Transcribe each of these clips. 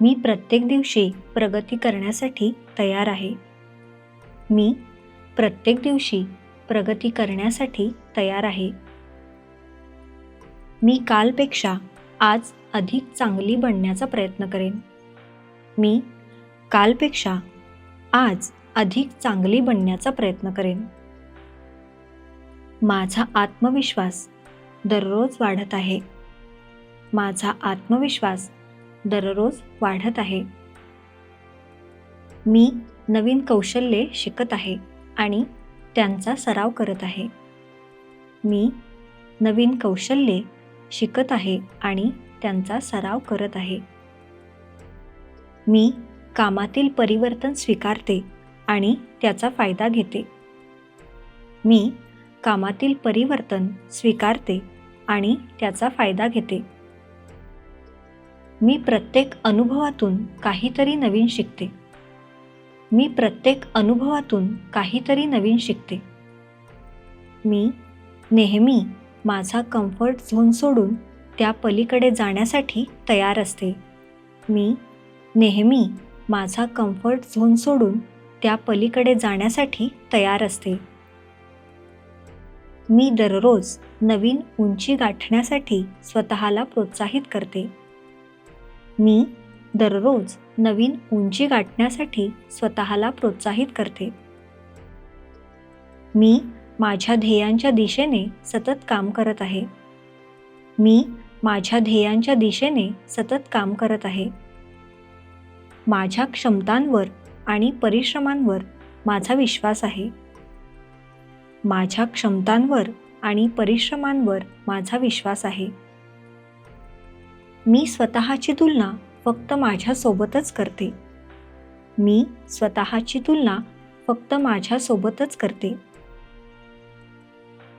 मी प्रत्येक दिवशी प्रगती करण्यासाठी तयार आहे. मी प्रत्येक दिवशी प्रगती करण्यासाठी तयार आहे. मी कालपेक्षा आज अधिक चांगली बनण्याचा प्रयत्न करेन. मी कालपेक्षा आज अधिक चांगली बनण्याचा प्रयत्न करेन. माझा आत्मविश्वास दररोज वाढत आहे. माझा आत्मविश्वास दररोज वाढत आहे. मी नवीन कौशल्ये शिकत आहे आणि त्यांचा सराव करत आहे. मी नवीन कौशल्ये शिकत आहे आणि त्यांचा सराव करत आहे. मी कामातील परिवर्तन स्वीकारते आणि त्याचा फायदा घेते. मी कामातील परिवर्तन स्वीकारते आणि त्याचा फायदा घेते. मी प्रत्येक अनुभवातून काहीतरी नवीन शिकते. मी प्रत्येक अनुभवातून काहीतरी नवीन शिकते. मी नेहमी माझा कम्फर्ट झोन सोडून त्या पलीकडे जाण्यासाठी तयार असते. मी नेहमी माझा कम्फर्ट झोन सोडून त्या पलीकडे जाण्यासाठी तयार असते. मी दररोज नवीन उंची गाठण्यासाठी स्वतःला प्रोत्साहित करते. मी दररोज नवीन उंची गाठण्यासाठी स्वतःला प्रोत्साहित करते. मी माझ्या ध्येयांच्या दिशेने सतत काम करत आहे. मी माझ्या ध्येयांच्या दिशेने सतत काम करत आहे. माझ्या क्षमतांवर आणि परिश्रमांवर माझा विश्वास आहे. माझ्या क्षमतांवर आणि परिश्रमांवर माझा विश्वास आहे. मी स्वतःची तुलना फक्त माझ्यासोबतच करते. मी स्वतःची तुलना फक्त माझ्यासोबतच करते.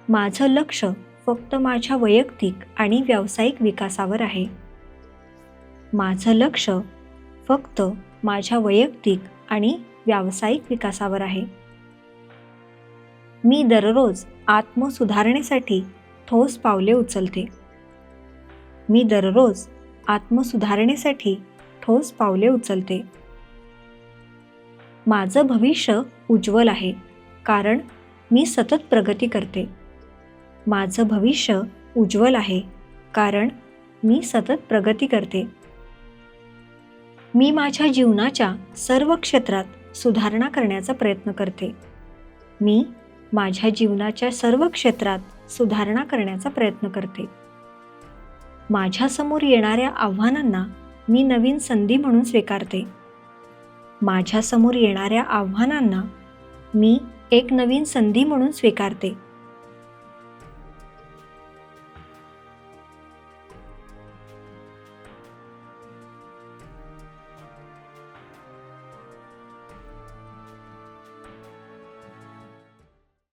माझं लक्ष फक्त माझ्या वैयक्तिक आणि व्यावसायिक विकासावर आहे. माझं लक्ष फक्त माझ्या वैयक्तिक आणि व्यावसायिक विकासावर आहे. मी दररोज आत्मसुधारणेसाठी ठोस पावले उचलते. मी दररोज आत्मसुधारणेसाठी ठोस पावले उचलते. माझं भविष्य उज्ज्वल आहे कारण मी सतत प्रगती करते. माझं भविष्य उज्ज्वल आहे कारण मी सतत प्रगती करते. मी माझ्या जीवनाच्या सर्व क्षेत्रात सुधारणा करण्याचा प्रयत्न करते. मी माझ्या जीवनाच्या सर्व क्षेत्रात सुधारणा करण्याचा प्रयत्न करते. माझ्यासमोर येणाऱ्या आव्हानांना मी नवीन संधी म्हणून स्वीकारते. माझ्यासमोर येणाऱ्या आव्हानांना मी एक नवीन संधी म्हणून स्वीकारते.